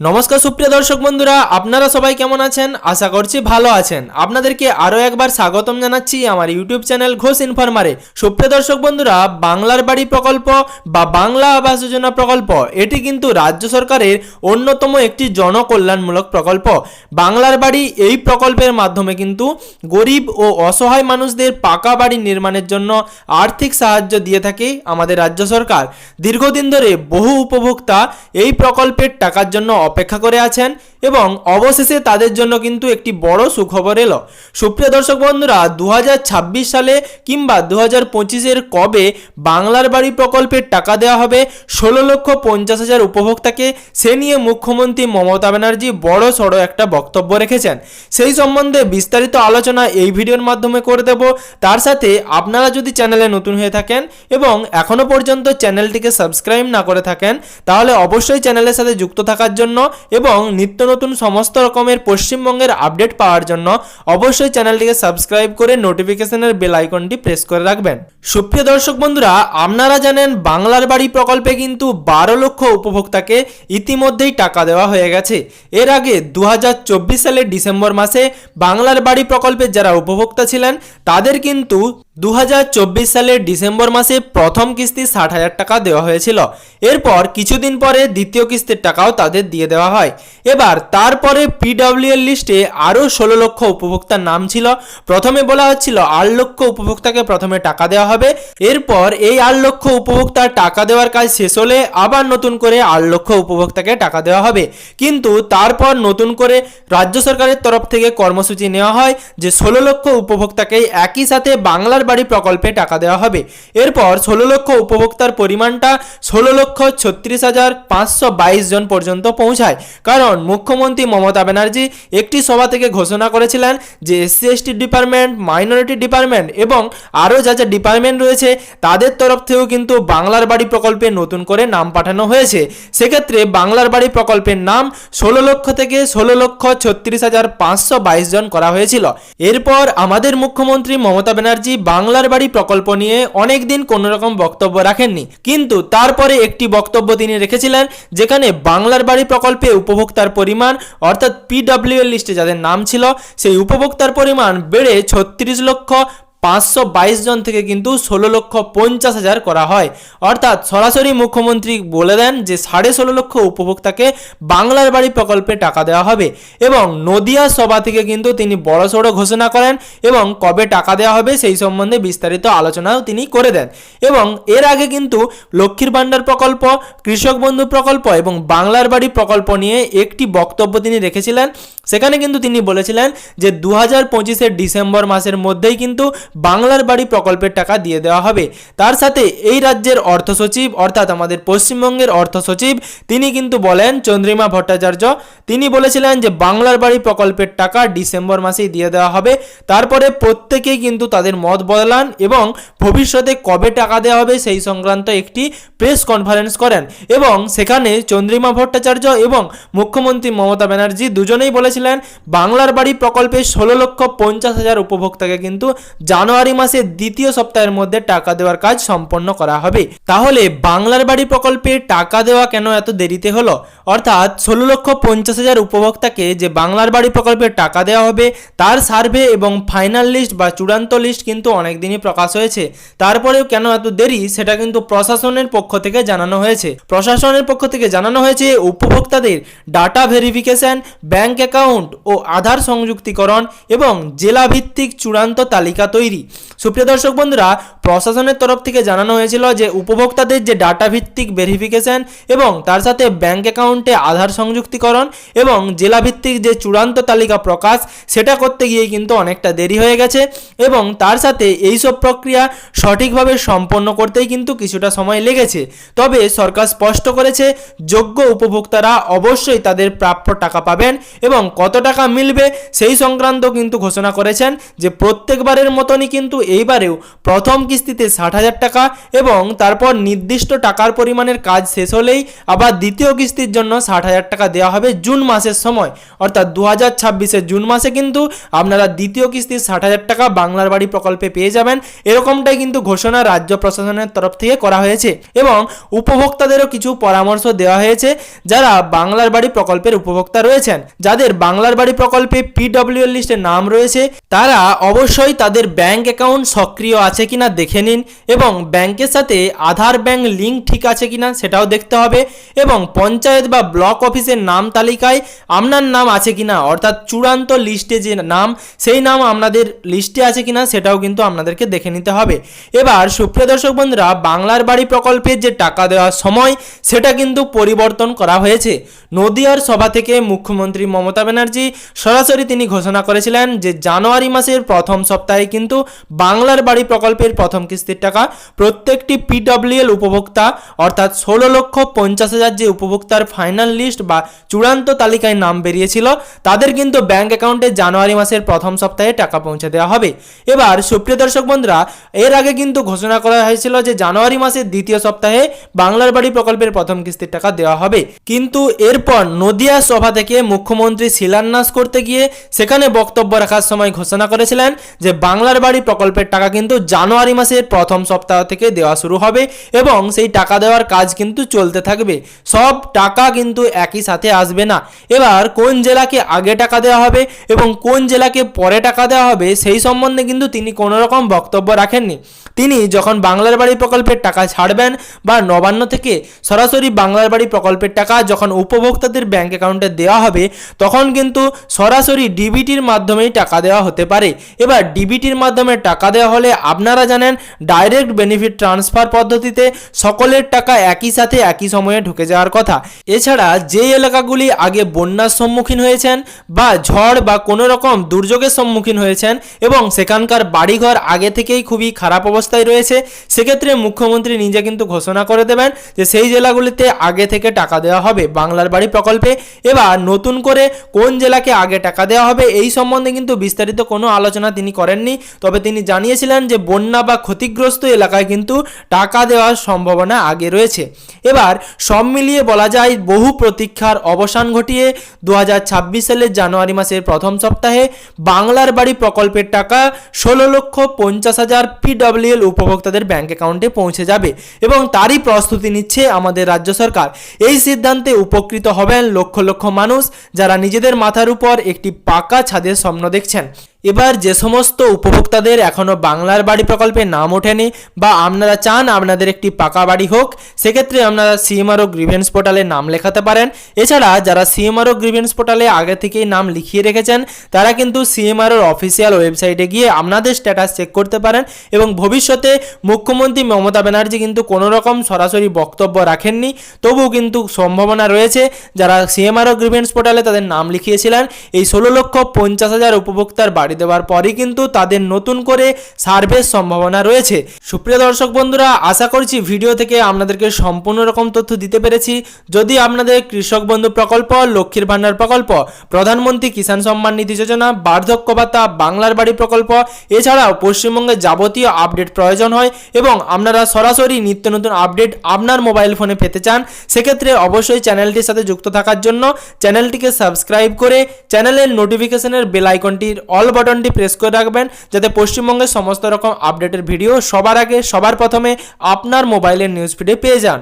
নমস্কার সুপ্রিয় দর্শক বন্ধুরা, আপনারা সবাই কেমন আছেন? আশা করছি ভালো আছেন। আপনাদেরকে আরও একবার স্বাগতম জানাচ্ছি আমার ইউটিউব চ্যানেল ঘোষ ইনফরমারে। সুপ্রিয় দর্শক বন্ধুরা, বাংলার বাড়ি প্রকল্প বা বাংলা আবাস যোজনা প্রকল্প, এটি কিন্তু রাজ্য সরকারের অন্যতম একটি জনকল্যাণমূলক প্রকল্প। বাংলার বাড়ি এই প্রকল্পের মাধ্যমে কিন্তু গরিব ও অসহায় মানুষদের পাকা বাড়ি নির্মাণের জন্য আর্থিক সাহায্য দিয়ে থাকে আমাদের রাজ্য সরকার। দীর্ঘদিন ধরে বহু উপভোক্তা এই প্রকল্পের টাকার জন্য অপেক্ষা করে আছেন এবং অবশেষে তাদের জন্য কিন্তু একটি বড় সুখবর এলো। সুপ্রিয় দর্শক বন্ধুরা দু হাজার ছাব্বিশ সালে কিংবা দু হাজার পঁচিশের কবে বাংলার বাড়ি প্রকল্পের টাকা দেওয়া হবে, ষোলো লক্ষ পঞ্চাশ হাজার উপভোক্তাকে, সে নিয়ে মুখ্যমন্ত্রী মমতা ব্যানার্জি বড় সড়ো একটা বক্তব্য রেখেছেন। সেই সম্বন্ধে বিস্তারিত আলোচনা এই ভিডিওর মাধ্যমে করে দেব। তার সাথে আপনারা যদি চ্যানেলে নতুন হয়ে থাকেন এবং এখনও পর্যন্ত চ্যানেলটিকে সাবস্ক্রাইব না করে থাকেন, তাহলে অবশ্যই চ্যানেলের সাথে যুক্ত থাকার জন্য এবং নিত্য নতুন সমস্ত রকমের পশ্চিমবঙ্গের আপডেট পাওয়ার জন্য অবশ্যই চ্যানেলটিকে সাবস্ক্রাইব করে নোটিফিকেশনের বেল আইকনটি প্রেস করে রাখবেন। সুপ্রিয় দর্শক বন্ধুরা, আপনারা জানেন বাংলার বাড়ি প্রকল্পে কিন্তু বারো লক্ষ উপভোক্তাকে ইতিমধ্যেই টাকা দেওয়া হয়ে গেছে। এর আগে দু হাজার চব্বিশ সালের ডিসেম্বর মাসে বাংলার বাড়ি প্রকল্পের যারা উপভোক্তা ছিলেন, তাদের কিন্তু দু হাজার চব্বিশ সালের ডিসেম্বর মাসে প্রথম কিস্তি ষাট হাজার টাকা দেওয়া হয়েছিল। এরপর কিছুদিন পরে দ্বিতীয় কিস্তির টাকাও তাদের দিয়ে দেওয়া হয়। এবার তারপরে পিডব্লিউএল লিস্টে আরও ষোলো লক্ষ উপভোক্তার নাম ছিল। প্রথমে বলা হচ্ছিল, আট লক্ষ উপভোক্তাকে প্রথমে টাকা দেওয়া হবে। এরপর এই আট লক্ষ উপভোক্তার টাকা দেওয়ার কাজ শেষ হলে আবার নতুন করে আট লক্ষ উপভোক্তাকে টাকা দেওয়া হবে। কিন্তু তারপর নতুন করে রাজ্য সরকারের তরফ থেকে কর্মসূচি নেওয়া হয় যে ষোলো লক্ষ উপভোক্তাকে একই সাথে বাংলার বাড়ি প্রকল্পে টাকা দেওয়া হবে। এরপর ষোলো লক্ষ উপভোক্তার পরিমাণটা ষোলো লক্ষ ছত্রিশ হাজার পাঁচশো বাইশ জন পর্যন্ত পৌঁছায়। কারণ মুখ্যমন্ত্রী মমতা ব্যানার্জি একটি সভা থেকে ঘোষণা করেছিলেন যে SC ST department, minority department এবং আরও যা যা ডিপার্টমেন্ট রয়েছে, তাদের তরফ থেকেও কিন্তু বাংলার বাড়ি প্রকল্পে নতুন করে নাম পাঠানো হয়েছে। সেক্ষেত্রে বাংলার বাড়ি প্রকল্পের নাম ষোলো লক্ষ থেকে ষোলো লক্ষ ছত্রিশ হাজার পাঁচশো বাইশ জন করা হয়েছিল। এরপর আমাদের মুখ্যমন্ত্রী মমতা ব্যানার্জি বাংলার বাড়ি প্রকল্প নিয়ে অনেকদিন দিন কোনো রকম বক্তব্য রাখেননি। কিন্তু তারপরে একটি বক্তব্য তিনি রেখেছিলেন, যেখানে বাংলার বাড়ি প্রকল্পে উপভোক্তার পরিমাণ, অর্থাৎ পিডব্লিউএল লিস্টে যাদের নাম ছিল, সেই উপভোক্তার পরিমাণ বেড়ে ছত্রিশ লক্ষ পাঁচশো বাইশ জন থেকে কিন্তু ষোলো লক্ষ পঞ্চাশ হাজার করা হয়। অর্থাৎ সরাসরি মুখ্যমন্ত্রী বলে দেন যে, সাড়ে ষোলো লক্ষ উপভোক্তাকে বাংলার বাড়ি প্রকল্পে টাকা দেওয়া হবে এবং নদিয়া সভা থেকে কিন্তু তিনি বড়সড় ঘোষণা করেন এবং কবে টাকা দেওয়া হবে সেই সম্বন্ধে বিস্তারিত আলোচনাও তিনি করে দেন। এবং এর আগে কিন্তু লক্ষ্মীর ভাণ্ডার প্রকল্প, কৃষক বন্ধু প্রকল্প এবং বাংলার বাড়ি প্রকল্প নিয়ে একটি বক্তব্য তিনি রেখেছিলেন। সেখানে কিন্তু তিনি বলেছিলেন যে দু হাজার ডিসেম্বর মাসের মধ্যেই কিন্তু বাংলার বাড়ি প্রকল্পের টাকা দিয়ে দেওয়া হবে। তার সাথে এই রাজ্যের অর্থ সচিব, অর্থাৎ আমাদের পশ্চিমবঙ্গের অর্থ সচিব, তিনি কিন্তু বলেন, চন্দ্রিমা ভট্টাচার্য, তিনি বলেছিলেন যে বাংলার বাড়ি প্রকল্পের টাকা ডিসেম্বর মাসেই দিয়ে দেওয়া হবে। তারপরে প্রত্যেকেই কিন্তু তাদের মত বদলান এবং ভবিষ্যতে কবে টাকা দেওয়া হবে সেই সংক্রান্ত একটি প্রেস কনফারেন্স করেন এবং সেখানে চন্দ্রিমা ভট্টাচার্য এবং মুখ্যমন্ত্রী মমতা ব্যানার্জি দুজনেই বলেছিলেন, বাংলার বাড়ি প্রকল্পে ষোলো লক্ষ পঞ্চাশ হাজার উপভোক্তাকে কিন্তু জানুয়ারি মাসের দ্বিতীয় সপ্তাহের মধ্যে টাকা দেওয়ার কাজ সম্পন্ন করা হবে। তাহলে বাংলার বাড়ি প্রকল্পে টাকা দেওয়া কেন এত দেরিতে হলো? অর্থাৎ ষোলো লক্ষ পঞ্চাশ হাজার উপভোক্তাকে যে বাংলার বাড়ি প্রকল্পে টাকা দেওয়া হবে, তার সার্ভে এবং ফাইনাল লিস্ট বা চূড়ান্ত লিস্ট কিন্তু অনেক দিনই প্রকাশ হয়েছে। তারপরেও কেন এত দেরি, সেটা কিন্তু প্রশাসনের পক্ষ থেকে জানানো হয়েছে। প্রশাসনের পক্ষ থেকে জানানো হয়েছে, উপভোক্তাদের ডাটা ভেরিফিকেশন, ব্যাংক অ্যাকাউন্ট ও আধার সংযুক্তিকরণ এবং জেলাভিত্তিক চূড়ান্ত তালিকা তৈরি সুপ্রিয় দর্শক বন্ধুরা, প্রশাসনের তরফ থেকে জানানো হয়েছিল যে, উপভোক্তাদের যে ডাটা ভিত্তিক ভেরিফিকেশন এবং তার সাথে ব্যাংক অ্যাকাউন্টে আধার সংযুক্তিকরণ এবং জেলাভিত্তিক যে চূড়ান্ত তালিকা প্রকাশ, সেটা করতে গিয়ে কিন্তু অনেকটা দেরি হয়ে গেছে এবং তার সাথে এইসব প্রক্রিয়া সঠিকভাবে সম্পন্ন করতেই কিন্তু কিছুটা সময় লেগেছে। তবে সরকার স্পষ্ট করেছে, যোগ্য উপভোক্তারা অবশ্যই তাদের প্রাপ্য টাকা পাবেন এবং কত টাকা মিলবে সেই সংক্রান্ত কিন্তু ঘোষণা করেছেন যে, প্রত্যেকবারের মতন তেমনই কিন্তু এইবারেও প্রথম কিস্তিতে ষাট হাজার টাকা এবং তারপর নির্দিষ্ট টাকার পরিমাণের কাজ শেষ হলেই আবার দ্বিতীয় কিস্তির জন্য ষাট হাজার টাকা দেওয়া হবে জুন মাসের সময়। অর্থাৎ দু হাজার ছাব্বিশের জুন মাসে কিন্তু আপনারা দ্বিতীয় কিস্তির ষাট হাজার টাকা বাংলার বাড়ি প্রকল্পে পেয়ে যাবেন। এরকমটাই কিন্তু ঘোষণা রাজ্য প্রশাসনের তরফ থেকে করা হয়েছে এবং উপভোক্তাদেরও কিছু পরামর্শ দেওয়া হয়েছে যারা বাংলার বাড়ি প্রকল্পের উপভোক্তা রয়েছেন। যাদের বাংলার বাড়ি প্রকল্পে পিডব্লিউ লিস্টে নাম রয়েছে, তারা অবশ্যই তাদের ব্যাংক অ্যাকাউন্ট সক্রিয় আছে কিনা দেখে নিন এবং ব্যাংকের সাথে আধার ব্যাংক লিঙ্ক ঠিক আছে কিনা সেটাও দেখতে হবে এবং পঞ্চায়েত বা ব্লক অফিসের নাম তালিকায় আপনার নাম আছে কিনা, অর্থাৎ চূড়ান্ত লিস্টে যে নাম, সেই নাম আপনাদের লিস্টে আছে কিনা সেটাও কিন্তু আপনাদেরকে দেখে নিতে হবে। এবার সুপ্রিয় দর্শক বন্ধুরা, বাংলার বাড়ি প্রকল্পের যে টাকা দেওয়ার সময়, সেটা কিন্তু পরিবর্তন করা হয়েছে। নদিয়ার সভা থেকে মুখ্যমন্ত্রী মমতা ব্যানার্জি সরাসরি তিনি ঘোষণা করেছিলেন যে জানুয়ারি মাসের প্রথম সপ্তাহে কিন্তু বাংলার বাড়ি প্রকল্পের প্রথম কিস্তির টাকা। প্রত্যেকটি পিডব্লিউএল উপভোক্তা, অর্থাৎ ষোলো লক্ষ পঞ্চাশ হাজার যে উপভোক্তার ফাইনাল লিস্ট বা চূড়ান্ত তালিকায় নাম বেরিয়েছিল, তাদের কিন্তু ব্যাংক অ্যাকাউন্টে জানুয়ারি মাসের প্রথম সপ্তাহে টাকা পৌঁছে দেওয়া হবে। এবার সুপ্রিয় দর্শক বন্ধুরা, এর আগে কিন্তু ঘোষণা করা হয়েছিল যে জানুয়ারি মাসের দ্বিতীয় সপ্তাহে বাংলার বাড়ি প্রকল্পের প্রথম কিস্তির টাকা দেওয়া হবে। কিন্তু এরপর নদিয়া সভা থেকে মুখ্যমন্ত্রী শিলান্যাস করতে গিয়ে সেখানে বক্তব্য রাখার সময় ঘোষণা করেছিলেন যে বাংলার বাড়ি প্রকল্পের টাকা কিন্তু জানুয়ারি মাসের প্রথম সপ্তাহ থেকে দেওয়া শুরু হবে এবং সেই টাকা দেওয়ার কাজ কিন্তু চলতে থাকবে। সব টাকা কিন্তু একই সাথে আসবে না। এবার কোন জেলাকে আগে টাকা দেওয়া হবে এবং কোন জেলাকে পরে টাকা দেওয়া হবে সেই সম্বন্ধে কিন্তু তিনি কোনো রকম বক্তব্য রাখেননি। তিনি যখন বাংলার বাড়ি প্রকল্পের টাকা ছাড়বেন বা নবান্ন থেকে সরাসরি বাংলার বাড়ি প্রকল্পের টাকা যখন উপভোক্তাদের ব্যাংক অ্যাকাউন্টে দেওয়া হবে, তখন কিন্তু সরাসরি ডিবিটির মাধ্যমেই টাকা দেওয়া হতে পারে। এবার ডিবিটির মাধ্যমে টাকা দেওয়া হলে আপনারা জানেন ডাইরেক্ট বেনিফিট ট্রান্সফার পদ্ধতিতে সকলের টাকা একই সাথে একই সময়ে ঢুকে যাওয়ার কথা। এছাড়া যে এলাকাগুলি আগে বন্যার সম্মুখীন হয়েছেন বা ঝড় বা কোনো রকম দুর্যোগের সম্মুখীন হয়েছেন এবং সেখানকার বাড়িঘর আগে থেকেই খুবই খারাপ অবস্থায় রয়েছে, সেক্ষেত্রে মুখ্যমন্ত্রী নিজে কিন্তু ঘোষণা করে দেবেন যে সেই জেলাগুলিতে আগে থেকে টাকা দেওয়া হবে বাংলার বাড়ি প্রকল্পে। এবার নতুন করে কোন জেলাকে আগে টাকা দেওয়া হবে এই সম্বন্ধে কিন্তু বিস্তারিত কোনো আলোচনা তিনি করেননি। তবে তিনি জানিয়েছিলেন যে বন্যা বা ক্ষতিগ্রস্ত এলাকায় কিন্তু টাকা দেওয়ার সম্ভাবনা আগে রয়েছে। এবার সব মিলিয়ে বলা যায়, বহু প্রতীক্ষার অবসান ঘটিয়ে দু হাজার ছাব্বিশ সালের জানুয়ারি মাসের প্রথম সপ্তাহে বাংলার বাড়ি প্রকল্পের টাকা ষোলো লক্ষ পঞ্চাশ হাজার পিডব্লিউএল উপভোক্তাদের ব্যাংক অ্যাকাউন্টে পৌঁছে যাবে এবং তারই প্রস্তুতি নিচ্ছে আমাদের রাজ্য সরকার। এই সিদ্ধান্তে উপকৃত হবেন লক্ষ লক্ষ মানুষ যারা নিজেদের মাথার উপর একটি পাকা ছাদের স্বপ্ন দেখছেন। এবার যে সমস্ত উপভোক্তাদের এখনও বাংলার বাড়ি প্রকল্পে নাম ওঠেনি বা আপনারা চান আপনাদের একটি পাকা বাড়ি হোক, সেক্ষেত্রে আপনারা সিএমআরও গ্রিভেন্স পোর্টালে নাম লেখাতে পারেন। এছাড়া যারা সিএমআরও গ্রিভেন্স পোর্টালে আগে থেকেই নাম লিখিয়ে রেখেছেন, তারা কিন্তু সিএমআরওর অফিসিয়াল ওয়েবসাইটে গিয়ে আপনাদের স্ট্যাটাস চেক করতে পারেন এবং ভবিষ্যতে মুখ্যমন্ত্রী মমতা ব্যানার্জি কিন্তু কোনো রকম সরাসরি বক্তব্য রাখেননি। তবুও কিন্তু সম্ভাবনা রয়েছে, যারা সিএমআরও গ্রিভেন্স পোর্টালে তাদের নাম লিখিয়েছিলেন, এই ষোলো লক্ষ পঞ্চাশ হাজার উপভোক্তার বাড়ি দেওয়ার পরই কিন্তু তাদের নতুন করে সার্ভের সম্ভাবনা রয়েছে। সুপ্রিয় দর্শক বন্ধুরা, আশা করছি ভিডিও থেকে আপনাদেরকে সম্পূর্ণ রকম তথ্য দিতে পেরেছি। যদি আপনাদের কৃষক বন্ধু প্রকল্প, লক্ষ্মীর ভান্ডার প্রকল্প, প্রধানমন্ত্রী কিষাণ সম্মান নিধি যোজনা, বার্ধক্য ভাতা, বাংলার বাড়ি প্রকল্প, এছাড়াও পশ্চিমবঙ্গে যাবতীয় আপডেট প্রয়োজন হয় এবং আপনারা সরাসরি নিত্য নতুন আপডেট আপনার মোবাইল ফোনে পেতে চান, সেক্ষেত্রে অবশ্যই চ্যানেলটির সাথে যুক্ত থাকার জন্য চ্যানেলটিকে সাবস্ক্রাইব করে চ্যানেলের নোটিফিকেশনের বেল আইকনটির অল বাটনটি প্রেস করে রাখবেন যাতে পশ্চিমবঙ্গের সমস্ত রকম আপডেটের ভিডিও সবার আগে, সবার প্রথমে আপনার মোবাইলের নিউজ ফিডে পেয়ে যান।